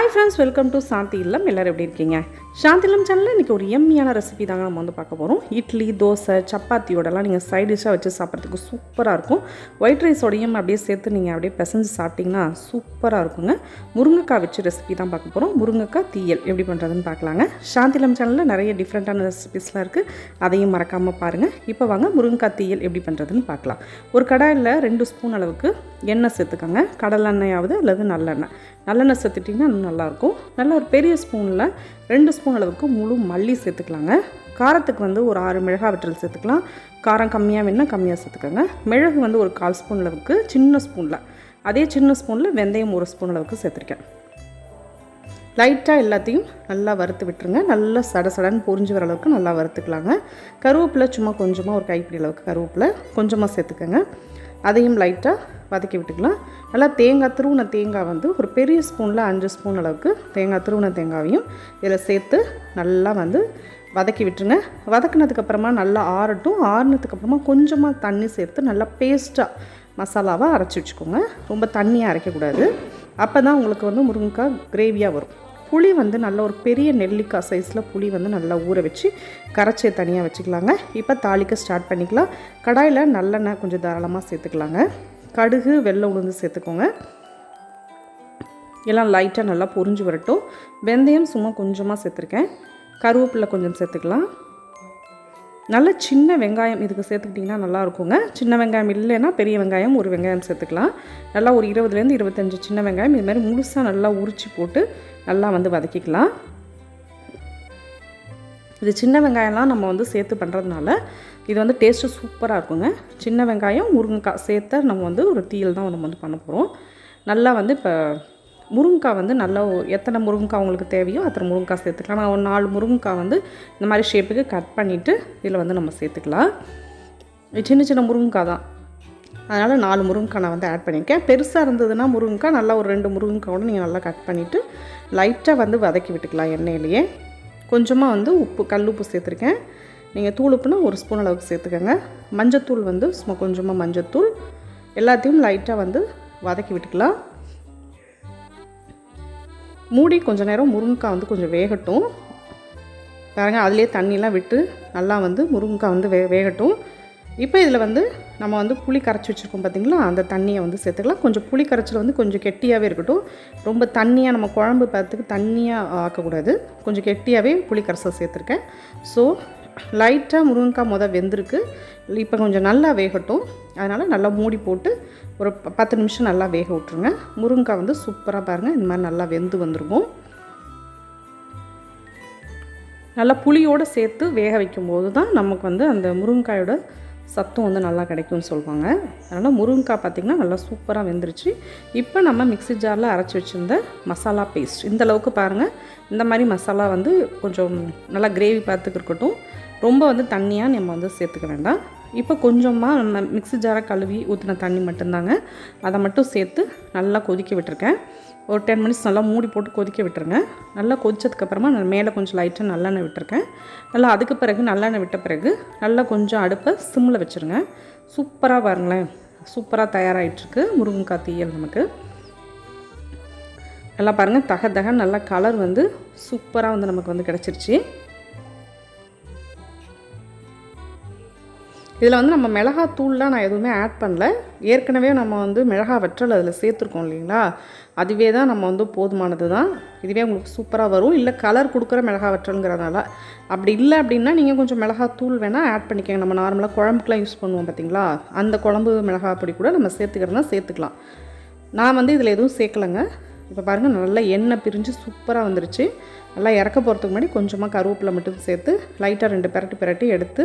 Hi friends welcome to Shanti Illam. எல்லோரும் எப்படி இருக்கீங்க? சாந்திலம் இல்லம் சேனலில் இன்றைக்கி ஒரு எம்மியான ரெசிபி தாங்க நம்ம வந்து பார்க்க போகிறோம் இட்லி தோசை சப்பாத்தியோடலாம் நீங்கள் சைட் டிஷ்ஷாக வச்சு சாப்பிட்றதுக்கு சூப்பராக இருக்கும். ஒயிட் ரைஸோடையும் அப்படியே சேர்த்து நீங்கள் அப்படியே பிசைஞ்சு சாப்பிட்டிங்கன்னா சூப்பராக இருக்குங்க. முருங்கைக்காய் வச்சு ரெசிபி தான் பார்க்க போகிறோம் முருங்கைக்காய் தீயல் எப்படி பண்ணுறதுன்னு பார்க்கலாங்க. சாந்தி சேனலில் நிறைய டிஃப்ரெண்ட்டான ரெசிபிஸ்லாம் இருக்குது அதையும் மறக்காமல் பாருங்கள் இப்போ வாங்க முருங்கைக்காய் தீயல் எப்படி பண்ணுறதுன்னு பார்க்கலாம். ஒரு கடாயில் ரெண்டு ஸ்பூன் அளவுக்கு எண்ணெய் சேர்த்துக்கோங்க. கடலெண்ணெயாவது அல்லது நல்லெண்ணெய். நல்லெண்ணெய் சேர்த்துட்டிங்கன்னா இன்னும் நல்லாயிருக்கும் நல்ல ஒரு பெரிய ஸ்பூனில் ரெண்டு ஸ்பூன் அளவுக்கு முழு மல்லி சேர்த்துக்கலாங்க. காரத்துக்கு வந்து ஒரு ஆறு மிளகா வற்றல் சேர்த்துக்கலாம். காரம் கம்மியாக வேணால் கம்மியாக சேர்த்துக்கோங்க. மிளகு வந்து ஒரு கால் ஸ்பூன் அளவுக்கு சின்ன ஸ்பூனில். அதே சின்ன ஸ்பூனில் வெந்தயம் ஒரு ஸ்பூன் அளவுக்கு சேர்த்துருக்கேன். லைட்டாக எல்லாத்தையும் நல்லா வறுத்து விட்டுருங்க. நல்லா சட சடன்னு பொரிஞ்சு வர அளவுக்கு நல்லா வறுத்துக்கலாங்க. கருவேப்பிலை சும்மா கொஞ்சமாக ஒரு கைப்பிடி அளவுக்கு கருவேப்பிலை கொஞ்சமாக சேர்த்துக்கோங்க. அதையும் லைட்டாக வதக்கி விட்டுக்கலாம். நல்லா தேங்காய் திருவுன தேங்காய் வந்து ஒரு பெரிய ஸ்பூனில் அஞ்சு ஸ்பூன் அளவுக்கு தேங்காய் திருவுன தேங்காவையும் இதில் சேர்த்து நல்லா வந்து வதக்கி விட்டுருங்க. வதக்குனதுக்கப்புறமா நல்லா ஆறட்டும். ஆறுனதுக்கப்புறமா கொஞ்சமாக தண்ணி சேர்த்து நல்லா பேஸ்ட்டாக மசாலாவாக அரைச்சி வச்சுக்கோங்க. ரொம்ப தண்ணியாக அரைக்கக்கூடாது. அப்போ தான் உங்களுக்கு வந்து முருங்கைக்காய் கிரேவியாக வரும். புளி வந்து நல்ல ஒரு பெரிய நெல்லிக்காய் சைஸில் புளி வந்து நல்லா ஊற வச்சு கரைச்சி தனியாக வச்சுக்கலாங்க. இப்போ தாளிக்க ஸ்டார்ட் பண்ணிக்கலாம். கடாயில் நல்லெண்ணெய் கொஞ்சம் தாராளமாக சேர்த்துக்கலாங்க. கடுகு வெள்ளை உளுந்து சேர்த்துக்கோங்க. எல்லாம் லைட்டாக நல்லா பொரிஞ்சு வரட்டும். வெந்தயம் சும்மா கொஞ்சமாக சேர்த்துருக்கேன். கருவேப்பிலை கொஞ்சம் சேர்த்துக்கலாம். நல்ல சின்ன வெங்காயம் இதுக்கு சேர்த்துக்கிட்டிங்கன்னா நல்லா இருக்குங்க. சின்ன வெங்காயம் இல்லைன்னா பெரிய வெங்காயம் ஒரு வெங்காயம் சேர்த்துக்கலாம். நல்லா ஒரு இருபதுலேருந்து இருபத்தஞ்சி சின்ன வெங்காயம். இது மாதிரி முழுசாக நல்லா உரிச்சு போட்டு நல்லா வந்து வதக்கிக்கலாம். இது சின்ன வெங்காயம்லாம் நம்ம வந்து சேர்த்து பண்ணுறதுனால இது வந்து டேஸ்ட்டு சூப்பராக இருக்குங்க. சின்ன வெங்காயம் முருங்கைக்காய் சேர்த்த நம்ம வந்து ஒரு தீயில் தான் நம்ம வந்து பண்ண போகிறோம் நல்லா வந்து இப்போ முருங்கைக்காய் வந்து நல்லா எத்தனை முருங்கைக்காய் உங்களுக்கு தேவையோ அத்தனை முருங்கைக்காய் சேர்த்துக்கலாம். நான் ஒரு நாலு முருங்கைக்காய் வந்து இந்த மாதிரி ஷேப்புக்கு கட் பண்ணிவிட்டு இதில் வந்து நம்ம சேர்த்துக்கலாம். சின்ன சின்ன முருங்கைக்காய் தான். அதனால் நாலு முருங்கைக்காய் நான் வந்து ஆட் பண்ணியிருக்கேன். பெருசாக இருந்ததுன்னா முருங்கைக்காய் நல்லா ஒரு ரெண்டு முருங்கைக்காயோட நீங்கள் நல்லா கட் பண்ணிவிட்டு லைட்டாக வந்து வதக்கி விட்டுக்கலாம் எண்ணெயிலேயே. கொஞ்சமாக வந்து உப்பு கல் உப்பு சேர்த்துருக்கேன். நீங்கள் தூள் உப்புனா ஒரு ஸ்பூன் அளவுக்கு சேர்த்துக்கோங்க. மஞ்சத்தூள் வந்து சும்மா கொஞ்சமாக மஞ்சத்தூள். எல்லாத்தையும் லைட்டாக வந்து வதக்கி விட்டுக்கலாம். மூடி கொஞ்சம் நேரம் முருங்கைக்காய் வந்து கொஞ்சம் வேகட்டும். பாருங்கள் அதிலே தண்ணிலாம் விட்டு நல்லா வந்து முருங்கைக்காய் வந்து வே வேகட்டும். இப்போ இதில் வந்து நம்ம வந்து புளி கரைச்சி வச்சுருக்கோம் பார்த்திங்களா? அந்த தண்ணியை வந்து சேர்த்துக்கலாம். கொஞ்சம் புளி கரைச்சல் வந்து கொஞ்சம் கெட்டியாகவே இருக்கட்டும். ரொம்ப தண்ணியாக நம்ம குழம்பு பார்த்துக்கு தண்ணியாக ஆக்கக்கூடாது. கொஞ்சம் கெட்டியாகவே புளி கரைசல் சேர்த்துருக்கேன். ஸோ லைட்டாக முருங்கைக்காய் மொதல் வெந்திருக்கு. இப்போ கொஞ்சம் நல்லா வேகட்டும். அதனால் நல்லா மூடி போட்டு ஒரு ப- பத்து நிமிஷம் நல்லா வேக விட்ருங்க முருங்கைக்காய் வந்து சூப்பராக பாருங்கள் இந்த மாதிரி நல்லா வெந்து வந்துருக்கும். நல்லா புளியோடு சேர்த்து வேக வைக்கும்போது தான் நமக்கு வந்து அந்த முருங்கைக்காயோட சத்தும் வந்து நல்லா கிடைக்கும்னு சொல்லுவாங்க அதனால் முருங்கைக்காய் பார்த்திங்கன்னா நல்லா சூப்பராக வெந்துருச்சு. இப்போ நம்ம மிக்ஸி ஜாரில் அரைச்சி வச்சுருந்த மசாலா பேஸ்ட் இந்த அளவுக்கு பாருங்கள் இந்த மாதிரி மசாலா வந்து கொஞ்சம் நல்லா கிரேவி பார்த்துக்கு இருக்கட்டும். ரொம்ப வந்து தண்ணியாக நம்ம வந்து சேர்த்துக்க வேண்டாம். இப்போ கொஞ்சமாக நம்ம மிக்ஸி ஜாரை கழுவி ஊற்றின தண்ணி மட்டும்தாங்க. அதை மட்டும் சேர்த்து நல்லா கொதிக்க விட்டுருக்கேன். ஒரு டென் மினிட்ஸ் நல்லா மூடி போட்டு கொதிக்க விட்டுருங்க. நல்லா கொதிச்சதுக்கப்புறமா நான் மேலே கொஞ்சம் லைட்டாக நல்லெண்ணெய் விட்டுருக்கேன். நல்லா அதுக்கு பிறகு நல்லெண்ணெய் விட்ட பிறகு நல்லா கொஞ்சம் அடுப்பை சிம்மில் வச்சுருங்க. சூப்பராக பாருங்களேன். சூப்பராக தயாராகிட்டுருக்கு முருங்கைக்காய் தீயல் நமக்கு. நல்லா பாருங்கள் தக தக நல்லா கலர் வந்து சூப்பராக வந்து நமக்கு வந்து கிடச்சிருச்சு. இதில் வந்து நம்ம மிளகாத்தூள்லாம் நான் எதுவுமே ஆட் பண்ணல. ஏற்கனவே நம்ம வந்து மிளகா வற்றல் அதில் சேர்த்துருக்கோம் இல்லைங்களா? அதுவே தான் நம்ம வந்து போதுமானது தான். இதுவே உங்களுக்கு சூப்பராக வரும். இல்லை கலர் கொடுக்குற மிளகா வற்றலுங்கிறதுனால. அப்படி இல்லை அப்படின்னா நீங்கள் கொஞ்சம் மிளகாத்தூள் வேணால் ஆட் பண்ணிக்கோங்க. நம்ம நார்மலாக குழம்புக்குலாம் யூஸ் பண்ணுவோம் பார்த்தீங்களா? அந்த குழம்பு மிளகாய் பொடி கூட நம்ம சேர்த்துக்கிறதுனா சேர்த்துக்கலாம். நான் வந்து இதில் எதுவும் சேர்க்கலைங்க. இப்போ பாருங்கள் நல்லா எண்ணெய் பிரிஞ்சு சூப்பராக வந்துருச்சு. நல்லா இறக்க போகிறதுக்கு முன்னாடி கொஞ்சமாக கருவேப்பிலை மட்டும் சேர்த்து லைட்டாக ரெண்டு பிரட்டி பெரட்டி எடுத்து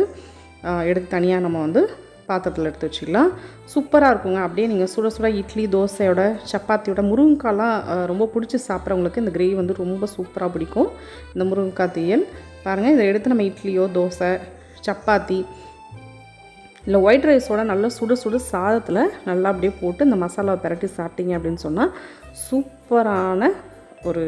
எடுத்து தனியாக நம்ம வந்து பாத்திரத்தில் எடுத்து வச்சுக்கலாம். சூப்பராக இருக்குங்க. அப்படியே நீங்கள் சுட சுட இட்லி தோசையோட சப்பாத்தியோட முருங்கைக்காய்லாம் ரொம்ப பிடிச்சி சாப்பிட்றவங்களுக்கு இந்த கிரேவி வந்து ரொம்ப சூப்பராக பிடிக்கும். இந்த முருங்கைக்காய் தீயல் பாருங்கள் இதை எடுத்து நம்ம இட்லியோ தோசை சப்பாத்தி இல்லை ஒயிட் ரைஸோட நல்லா சுட சுட சாதத்தில் நல்லா அப்படியே போட்டு இந்த மசாலாவை பரட்டி சாப்பிட்டீங்க அப்படின்னு சொன்னால் சூப்பரான ஒரு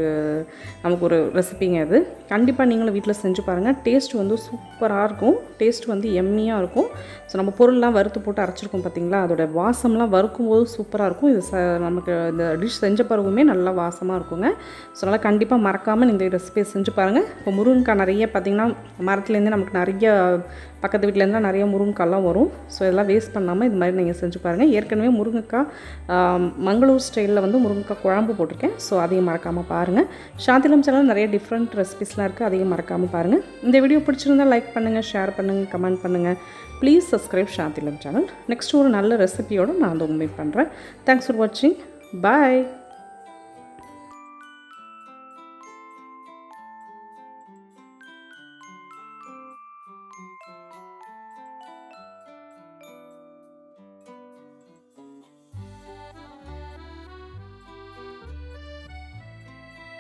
நமக்கு ஒரு ரெசிபிங்க அது. கண்டிப்பாக நீங்களும் வீட்டில் செஞ்சு பாருங்கள் டேஸ்ட் வந்து சூப்பராக இருக்கும். டேஸ்ட் வந்து எம்மியாக இருக்கும். ஸோ நம்ம பொருள்லாம் வறுத்து போட்டு அரைச்சிருக்கோம் பார்த்தீங்களா அதோட வாசம்லாம் வறுக்கும் போது சூப்பராக இருக்கும். இது ச நமக்கு இந்த டிஷ் செஞ்ச பிறகுமே நல்லா வாசமாக இருக்குங்க. ஸோ அதனால் கண்டிப்பாக மறக்காமல் இந்த ரெசிபியை செஞ்சு பாருங்கள் இப்போ முருங்கைக்காய் நிறைய பார்த்திங்கன்னா மரத்துலேருந்து நமக்கு நிறைய பக்கத்து வீட்டிலேருந்து நிறைய முருங்கைக்காய்லாம் வரும். ஸோ இதெல்லாம் வேஸ்ட் பண்ணாமல் இது மாதிரி நீங்கள் செஞ்சு பாருங்கள் ஏற்கனவே முருங்கைக்காய் மங்களூர் ஸ்டைலில் வந்து முருங்கைக்காய் குழம்பு போட்டிருக்கேன். ஸோ அதையும் மறக்காமல் பாருங்கள் சாந்திலம் சேனல் நிறைய டிஃப்ரெண்ட் ரெசிபிஸ்லாம் இருக்குது அதையும் மறக்காமல் பாருங்கள் இந்த வீடியோ பிடிச்சிருந்தா லைக் பண்ணுங்கள் ஷேர் பண்ணுங்கள் கமெண்ட் பண்ணுங்கள் please subscribe Shantilam channel next ஒரு நல்ல ரெசிபியோடு நான் வந்து உண்மை பண்ணுறேன் தேங்க்ஸ் ஃபார் வாட்சிங் பாய்